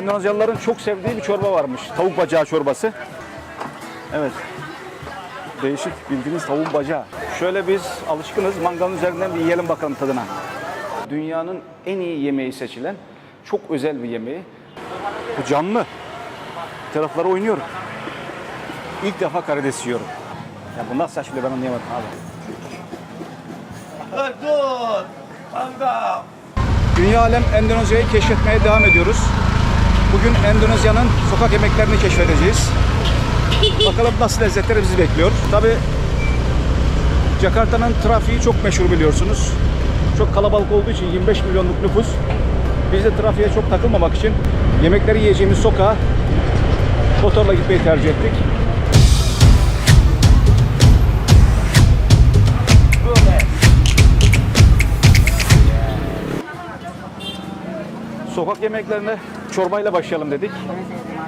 Endonezyalıların çok sevdiği bir çorba varmış. Tavuk bacağı çorbası. Evet. Değişik bildiğiniz tavuk bacağı. Şöyle biz alışkınız mangalın üzerinden bir yiyelim bakalım tadına. Dünyanın en iyi yemeği seçilen çok özel bir yemeği. Bu canlı. Tarafları oynuyor. İlk defa karides yiyorum. Ya bu nasıl saçmalıyor ben anlayamadım abi. Betul. Mantap. Dünya alem Endonezya'yı keşfetmeye devam ediyoruz. Bugün Endonezya'nın sokak yemeklerini keşfedeceğiz. Bakalım nasıl lezzetler bizi bekliyor. Tabi Jakarta'nın trafiği çok meşhur biliyorsunuz. Çok kalabalık olduğu için 25 milyonluk nüfus. Biz de trafiğe çok takılmamak için yemekleri yiyeceğimiz sokağa motorla gitmeyi tercih ettik. Sokak yemeklerine çorbayla başlayalım dedik.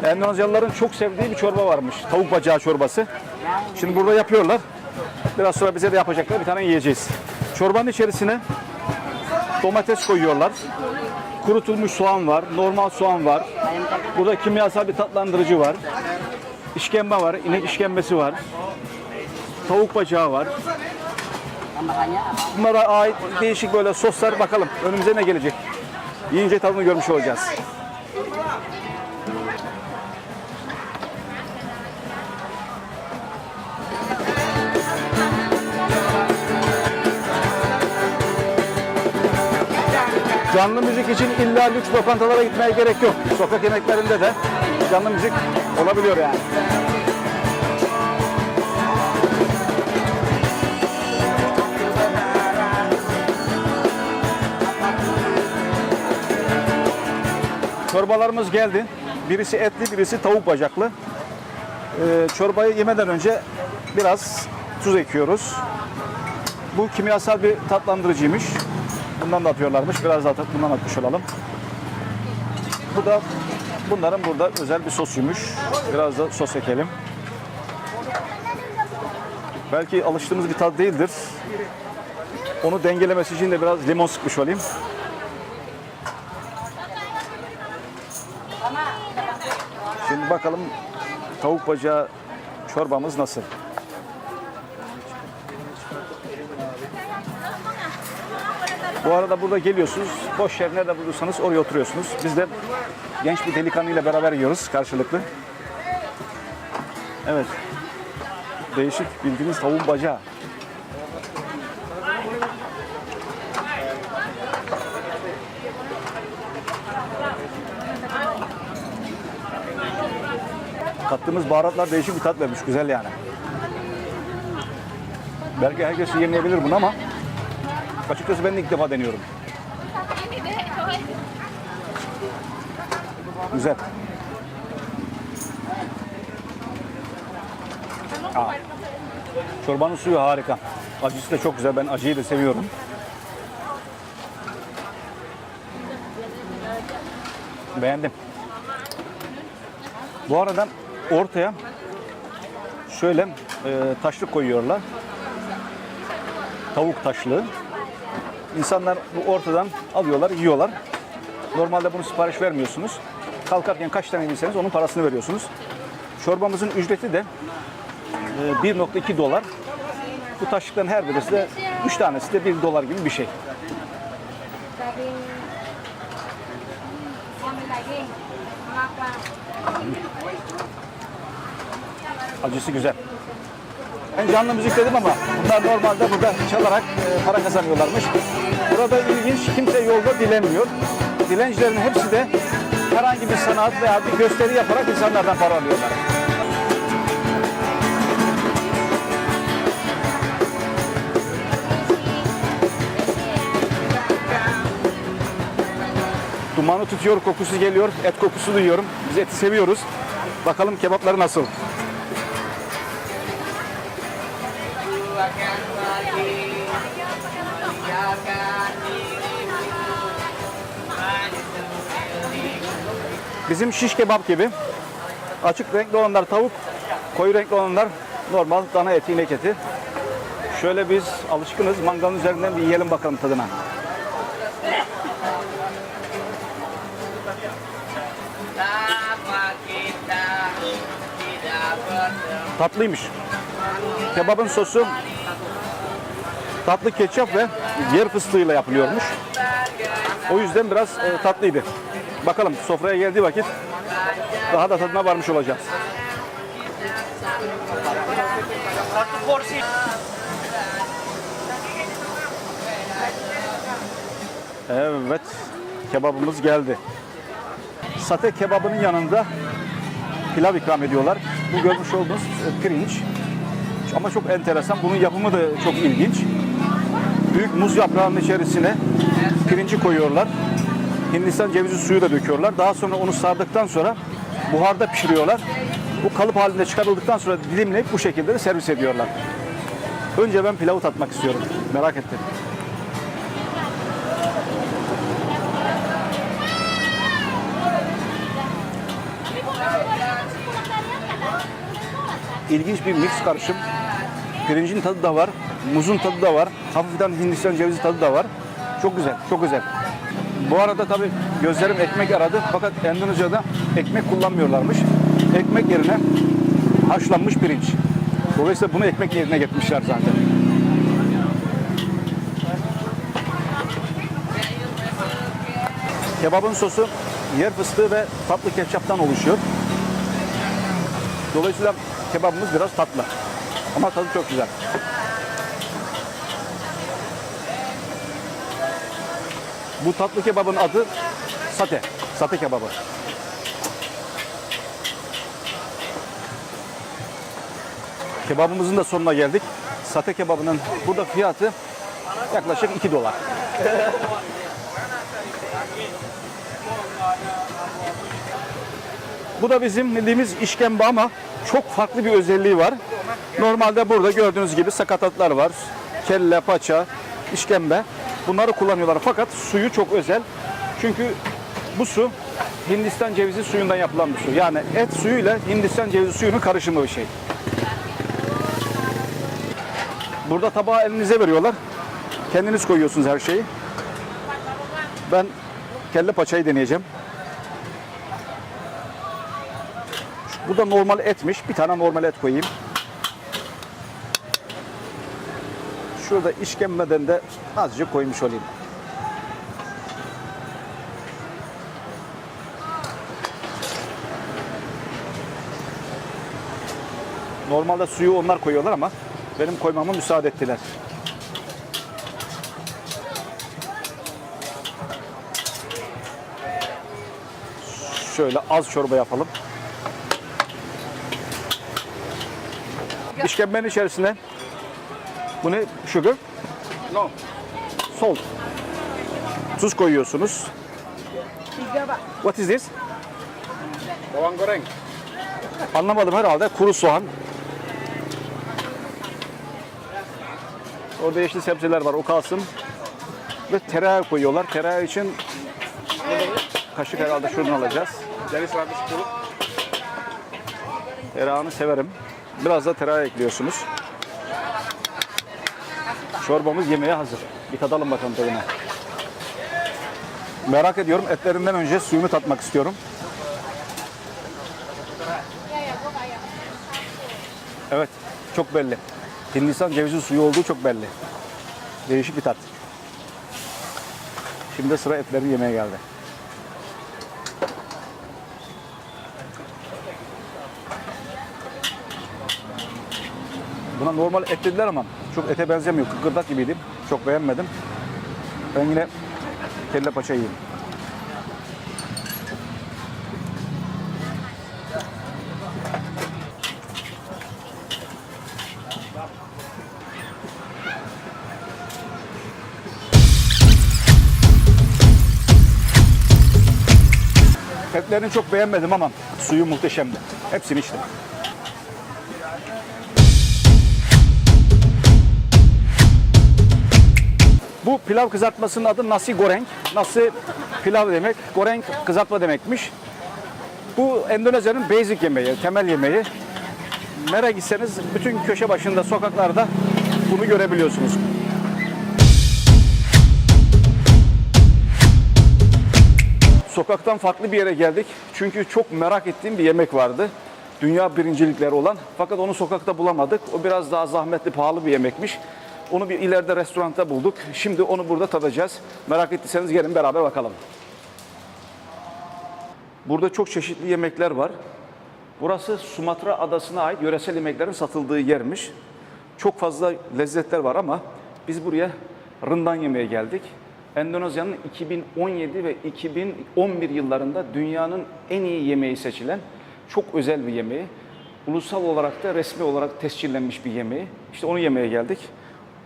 Endonezyalıların çok sevdiği bir çorba varmış. Tavuk bacağı çorbası. Şimdi burada yapıyorlar. Biraz sonra bize de yapacaklar. Bir tane yiyeceğiz. Çorbanın içerisine domates koyuyorlar. Kurutulmuş soğan var. Normal soğan var. Burada kimyasal bir tatlandırıcı var. İşkembe var. inek işkembesi var. Tavuk bacağı var. Bunlara ait değişik böyle soslar bakalım. Önümüze ne gelecek? Yiyince tadını görmüş olacağız. Canlı müzik için illa lüks lokantalara gitmeye gerek yok. Sokak yemeklerinde de canlı müzik olabiliyor yani. Çorbalarımız geldi. Birisi etli, birisi tavuk bacaklı. Ee, çorbayı yemeden önce biraz tuz ekiyoruz. Bu kimyasal bir tatlandırıcıymış. Bundan da atıyorlarmış. Biraz daha bundan atmış olalım. Bu da bunların burada özel bir sosuymuş. Biraz da sos ekelim. Belki alıştığımız bir tat değildir. Onu dengelemesi için de biraz limon sıkmış olayım. Şimdi bakalım tavuk bacağı çorbamız nasıl? Bu arada burada geliyorsunuz. Boş yer nerede bulursanız oraya oturuyorsunuz. Biz de genç bir delikanlıyla beraber yiyoruz karşılıklı. Evet. Değişik bildiğiniz tavuğun bacağı. Kattığımız baharatlar değişik bir tat vermiş. Güzel yani. Belki herkes yemeyebilir bunu ama açıkçası ben de ilk defa deniyorum. Güzel. Aa, çorbanın suyu harika. Acısı da çok güzel. Ben acıyı da seviyorum. Beğendim. Bu arada ortaya şöyle e, taşlık koyuyorlar. Tavuk taşlığı. İnsanlar bu ortadan alıyorlar, yiyorlar. Normalde bunu sipariş vermiyorsunuz. Kalkarken kaç tane yediyseniz onun parasını veriyorsunuz. Çorbamızın ücreti de e, 1.2 dolar. Bu taşlıkların her birisi de 3 tanesi de 1 dolar gibi bir şey. Acısı güzel. Ben canlı müzik dedim ama bunlar normalde burada çalarak e, para kazanıyorlarmış. Burada ilginç kimse yolda dilenmiyor. Dilencilerin hepsi de herhangi bir sanat veya bir gösteri yaparak insanlardan para alıyorlar. Dumanı tutuyor, kokusu geliyor, et kokusu duyuyorum. Biz eti seviyoruz. Bakalım kebapları nasıl? Bizim şiş kebap gibi. Açık renkli olanlar tavuk, koyu renkli olanlar normal dana eti, inek eti. Şöyle biz alışkınız mangalın üzerinden bir yiyelim bakalım tadına. Tatlıymış. Kebabın sosu tatlı ketçap ve yer fıstığıyla yapılıyormuş. O yüzden biraz e, tatlıydı. Bakalım sofraya geldiği vakit daha da tadına varmış olacağız. Evet, kebabımız geldi. Sate kebabının yanında pilav ikram ediyorlar. Bu görmüş olduğunuz pirinç. Ama çok enteresan. Bunun yapımı da çok ilginç. Büyük muz yaprağının içerisine pirinci koyuyorlar. Hindistan cevizi suyu da döküyorlar. Daha sonra onu sardıktan sonra buharda pişiriyorlar. Bu kalıp halinde çıkarıldıktan sonra dilimleyip bu şekilde de servis ediyorlar. Önce ben pilavı tatmak istiyorum. Merak ettim. ilginç bir mix karışım. Pirincin tadı da var, muzun tadı da var, hafiften Hindistan cevizi tadı da var. Çok güzel, çok güzel. Bu arada tabii gözlerim ekmek aradı fakat Endonezya'da ekmek kullanmıyorlarmış. Ekmek yerine haşlanmış pirinç. Dolayısıyla bunu ekmek yerine getirmişler zaten. Kebabın sosu yer fıstığı ve tatlı ketçaptan oluşuyor. Dolayısıyla kebabımız biraz tatlı. Ama tadı çok güzel. Bu tatlı kebabın adı sate. Sate kebabı. Kebabımızın da sonuna geldik. Sate kebabının burada fiyatı yaklaşık 2 dolar. Bu da bizim bildiğimiz işkembe ama çok farklı bir özelliği var. Normalde burada gördüğünüz gibi sakatatlar var. Kelle, paça, işkembe. Bunları kullanıyorlar fakat suyu çok özel. Çünkü bu su Hindistan cevizi suyundan yapılan bir su. Yani et suyuyla Hindistan cevizi suyunun karışımı bir şey. Burada tabağı elinize veriyorlar. Kendiniz koyuyorsunuz her şeyi. Ben kelle paçayı deneyeceğim. Bu da normal etmiş. Bir tane normal et koyayım. Şurada işkembeden de azıcık koymuş olayım. Normalde suyu onlar koyuyorlar ama benim koymama müsaade ettiler. Şöyle az çorba yapalım. İşkembenin içerisine bu ne? Sugar? No. Salt. Tuz koyuyorsunuz. What is this? Bawang goreng. Anlamadım herhalde. Kuru soğan. Orada yeşil sebzeler var. O kalsın. Ve tereyağı koyuyorlar. Tereyağı için kaşık herhalde şuradan alacağız. Jadi 110. Tereyağını severim. Biraz da tereyağı ekliyorsunuz. Çorbamız yemeğe hazır. Bir tadalım bakalım tadına. Merak ediyorum. Etlerinden önce suyunu tatmak istiyorum. Evet. Çok belli. Hindistan cevizi suyu olduğu çok belli. Değişik bir tat. Şimdi sıra etleri yemeye geldi. Buna normal et dediler ama çok ete benzemiyor. Kıkırdak gibiydi. Çok beğenmedim. Ben yine kelle paça yiyeyim. Etlerini çok beğenmedim ama suyu muhteşemdi. Hepsini içtim. Bu pilav kızartmasının adı nasi goreng. Nasi pilav demek, goreng kızartma demekmiş. Bu Endonezya'nın basic yemeği, temel yemeği. Nereye gitseniz bütün köşe başında, sokaklarda bunu görebiliyorsunuz. Sokaktan farklı bir yere geldik. Çünkü çok merak ettiğim bir yemek vardı. Dünya birincilikleri olan. Fakat onu sokakta bulamadık. O biraz daha zahmetli, pahalı bir yemekmiş. Onu bir ileride restoranda bulduk. Şimdi onu burada tadacağız. Merak ettiyseniz gelin beraber bakalım. Burada çok çeşitli yemekler var. Burası Sumatra adasına ait yöresel yemeklerin satıldığı yermiş. Çok fazla lezzetler var ama biz buraya rından yemeye geldik. Endonezya'nın 2017 ve 2011 yıllarında dünyanın en iyi yemeği seçilen çok özel bir yemeği. Ulusal olarak da resmi olarak tescillenmiş bir yemeği. İşte onu yemeye geldik.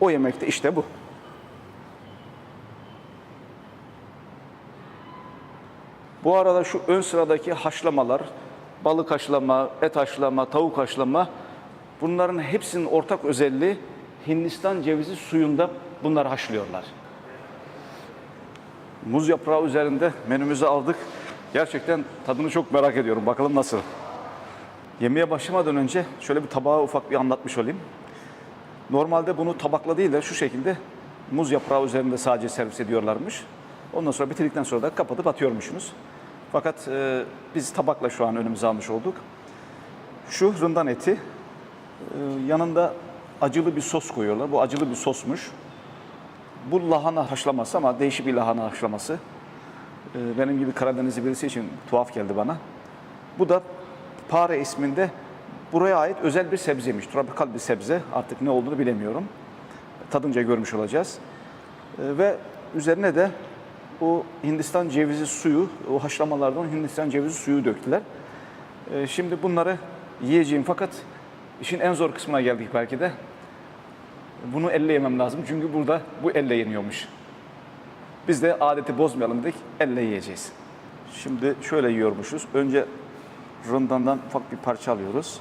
O yemek de işte bu. Bu arada şu ön sıradaki haşlamalar, balık haşlama, et haşlama, tavuk haşlama bunların hepsinin ortak özelliği Hindistan cevizi suyunda bunları haşlıyorlar. Muz yaprağı üzerinde menümüzü aldık. Gerçekten tadını çok merak ediyorum. Bakalım nasıl. Yemeğe başlamadan önce şöyle bir tabağa ufak bir anlatmış olayım. Normalde bunu tabakla değil de şu şekilde muz yaprağı üzerinde sadece servis ediyorlarmış. Ondan sonra bitirdikten sonra da kapatıp atıyormuşsunuz. Fakat e, biz tabakla şu an önümüze almış olduk. Şu rından eti, e, yanında acılı bir sos koyuyorlar. Bu acılı bir sosmuş. Bu lahana haşlaması ama değişik bir lahana haşlaması. E, benim gibi Karadenizli birisi için tuhaf geldi bana. Bu da pare isminde buraya ait özel bir sebzeymiş. Tropikal bir sebze. Artık ne olduğunu bilemiyorum. Tadınca görmüş olacağız. E, ve üzerine de o Hindistan cevizi suyu, o haşlamalardan Hindistan cevizi suyu döktüler. E, şimdi bunları yiyeceğim fakat işin en zor kısmına geldik belki de. Bunu elle yemem lazım çünkü burada bu elle yeniyormuş. Biz de adeti bozmayalım dedik, elle yiyeceğiz. Şimdi şöyle yiyormuşuz. Önce rındandan ufak bir parça alıyoruz.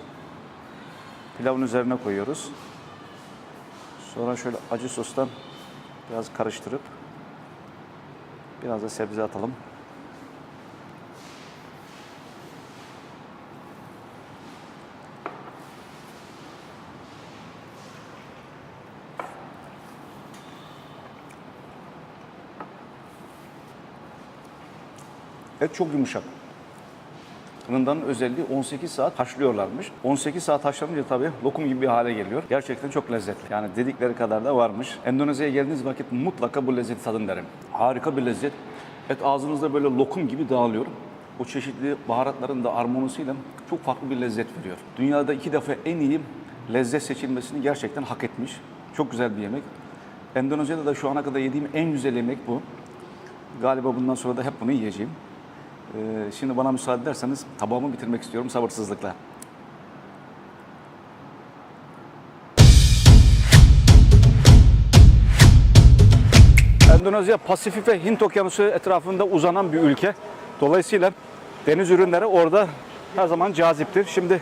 Pilavın üzerine koyuyoruz. Sonra şöyle acı sostan biraz karıştırıp biraz da sebze atalım. Et çok yumuşak. Rındanın özelliği 18 saat haşlıyorlarmış. 18 saat haşlanınca tabii lokum gibi bir hale geliyor. Gerçekten çok lezzetli. Yani dedikleri kadar da varmış. Endonezya'ya geldiğiniz vakit mutlaka bu lezzeti tadın derim. Harika bir lezzet. Et ağzınızda böyle lokum gibi dağılıyor. O çeşitli baharatların da armonisiyle çok farklı bir lezzet veriyor. Dünyada iki defa en iyi lezzet seçilmesini gerçekten hak etmiş. Çok güzel bir yemek. Endonezya'da da şu ana kadar yediğim en güzel yemek bu. Galiba bundan sonra da hep bunu yiyeceğim. Ee, şimdi bana müsaade ederseniz tabağımı bitirmek istiyorum sabırsızlıkla. Endonezya Pasifik ve Hint Okyanusu etrafında uzanan bir ülke. Dolayısıyla deniz ürünleri orada her zaman caziptir. Şimdi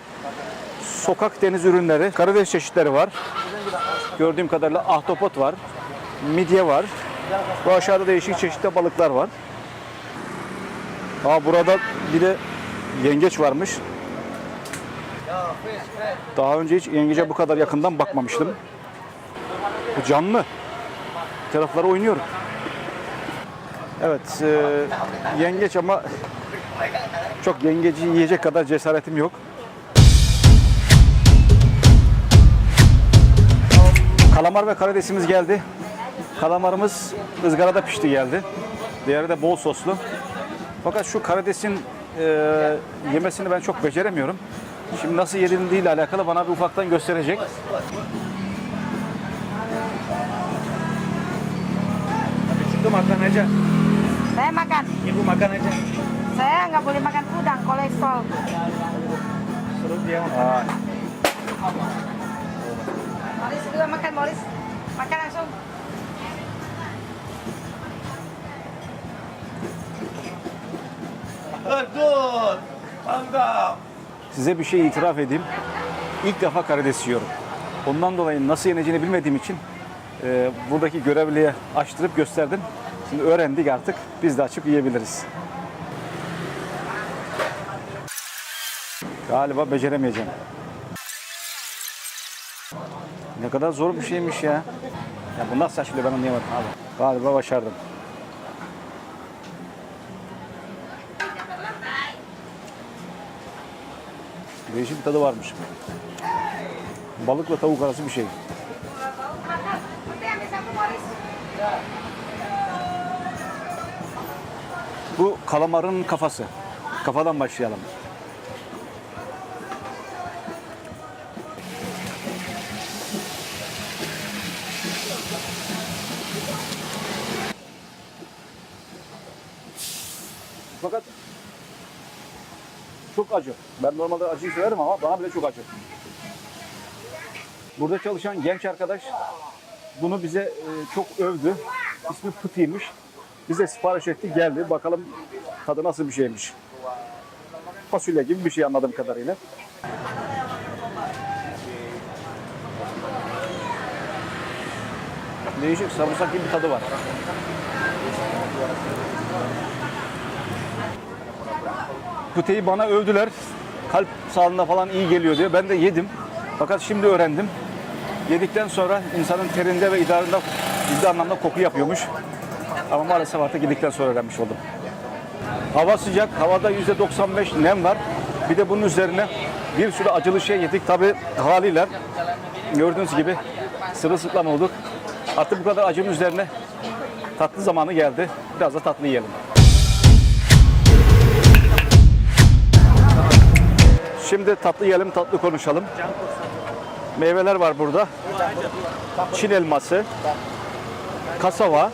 sokak deniz ürünleri, karides çeşitleri var. Gördüğüm kadarıyla ahtapot var, midye var. Bu aşağıda değişik çeşitli balıklar var. Aa burada bir de yengeç varmış. Daha önce hiç yengece bu kadar yakından bakmamıştım. Bu canlı. Tarafları oynuyor. Evet, e, yengeç ama çok yengeci yiyecek kadar cesaretim yok. Kalamar ve karidesimiz geldi. Kalamarımız ızgarada pişti geldi. Diğeri de bol soslu. Fakat şu karidesin e, yemesini ben çok beceremiyorum. Şimdi nasıl yenildiği ile alakalı bana bir ufaktan gösterecek. Itu makan aja. Saya makan. Ibu makan aja. Saya nggak boleh makan udang, kolesterol. Suruh dia Aa, Moris juga makan, Moris. Makan langsung. Good. Mantap. size bir şey itiraf edeyim. İlk defa karides yiyorum. Ondan dolayı nasıl yeneceğini bilmediğim için e, buradaki görevliye açtırıp gösterdim. Şimdi öğrendik artık. Biz de açıp yiyebiliriz. Galiba beceremeyeceğim. Ne kadar zor bir şeymiş ya. Ya bu nasıl açılıyor ben anlayamadım abi. Galiba başardım. Değişik bir tadı varmış. Balıkla tavuk arası bir şey. Bu kalamarın kafası. Kafadan başlayalım. Fakat çok acı. Ben normalde acıyı severim ama bana bile çok acı. Burada çalışan genç arkadaş bunu bize e, çok övdü. İsmi Pıtı'ymış. Bize sipariş etti geldi. Bakalım tadı nasıl bir şeymiş. Fasulye gibi bir şey anladığım kadarıyla. Değişik sarımsak gibi bir tadı var. Pıteyi bana övdüler. Kalp sağlığına falan iyi geliyor diyor. Ben de yedim. Fakat şimdi öğrendim. Yedikten sonra insanın terinde ve idarında ciddi anlamda koku yapıyormuş. Ama maalesef artık yedikten sonra öğrenmiş oldum. Hava sıcak, havada %95 nem var. Bir de bunun üzerine bir sürü acılı şey yedik. Tabi haliyle gördüğünüz gibi sırılsıklam olduk. Artık bu kadar acının üzerine tatlı zamanı geldi. Biraz da tatlı yiyelim. Şimdi tatlı yiyelim, tatlı konuşalım. Meyveler var burada. Çin elması, kasava,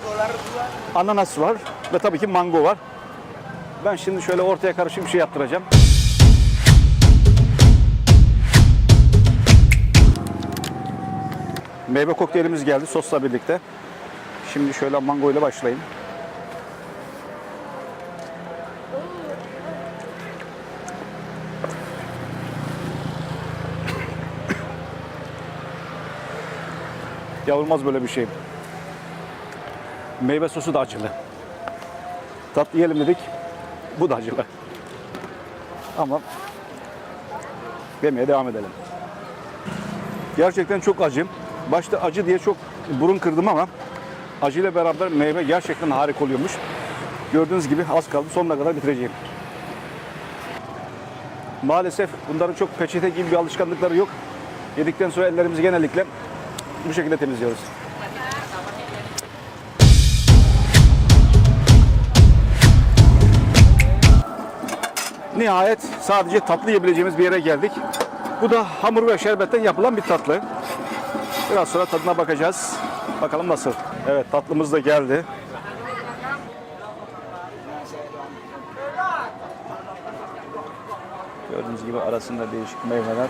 ananas var ve tabii ki mango var. Ben şimdi şöyle ortaya karışık bir şey yaptıracağım. Meyve kokteylimiz geldi sosla birlikte. Şimdi şöyle mango ile başlayayım. Ya olmaz böyle bir şey. Meyve sosu da acılı. Tatlı yiyelim dedik. Bu da acılı. Ama yemeye devam edelim. Gerçekten çok acı. Başta acı diye çok burun kırdım ama acıyla beraber meyve gerçekten harika oluyormuş. Gördüğünüz gibi az kaldı. Sonuna kadar bitireceğim. Maalesef bunların çok peçete gibi bir alışkanlıkları yok. Yedikten sonra ellerimizi genellikle bu şekilde temizliyoruz. Nihayet sadece tatlı yiyebileceğimiz bir yere geldik. Bu da hamur ve şerbetten yapılan bir tatlı. Biraz sonra tadına bakacağız. Bakalım nasıl. Evet tatlımız da geldi. Gördüğünüz gibi arasında değişik meyveler.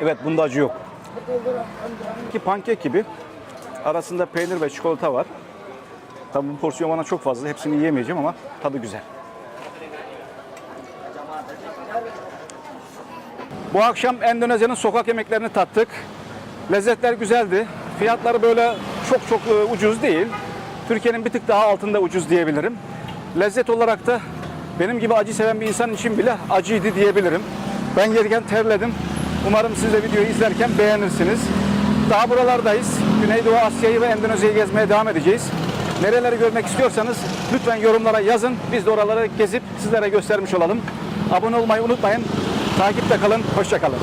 Evet bunda acı yok. Ki pankek gibi arasında peynir ve çikolata var. Tabii bu porsiyon bana çok fazla. Hepsini yiyemeyeceğim ama tadı güzel. Bu akşam Endonezya'nın sokak yemeklerini tattık. Lezzetler güzeldi. Fiyatları böyle çok çok e, ucuz değil. Türkiye'nin bir tık daha altında ucuz diyebilirim. Lezzet olarak da benim gibi acı seven bir insan için bile acıydı diyebilirim. Ben gelirken terledim. Umarım siz de videoyu izlerken beğenirsiniz. Daha buralardayız. Güneydoğu Asya'yı ve Endonezya'yı gezmeye devam edeceğiz. Nereleri görmek istiyorsanız lütfen yorumlara yazın. Biz de oraları gezip sizlere göstermiş olalım. Abone olmayı unutmayın. Takipte kalın. Hoşça kalın.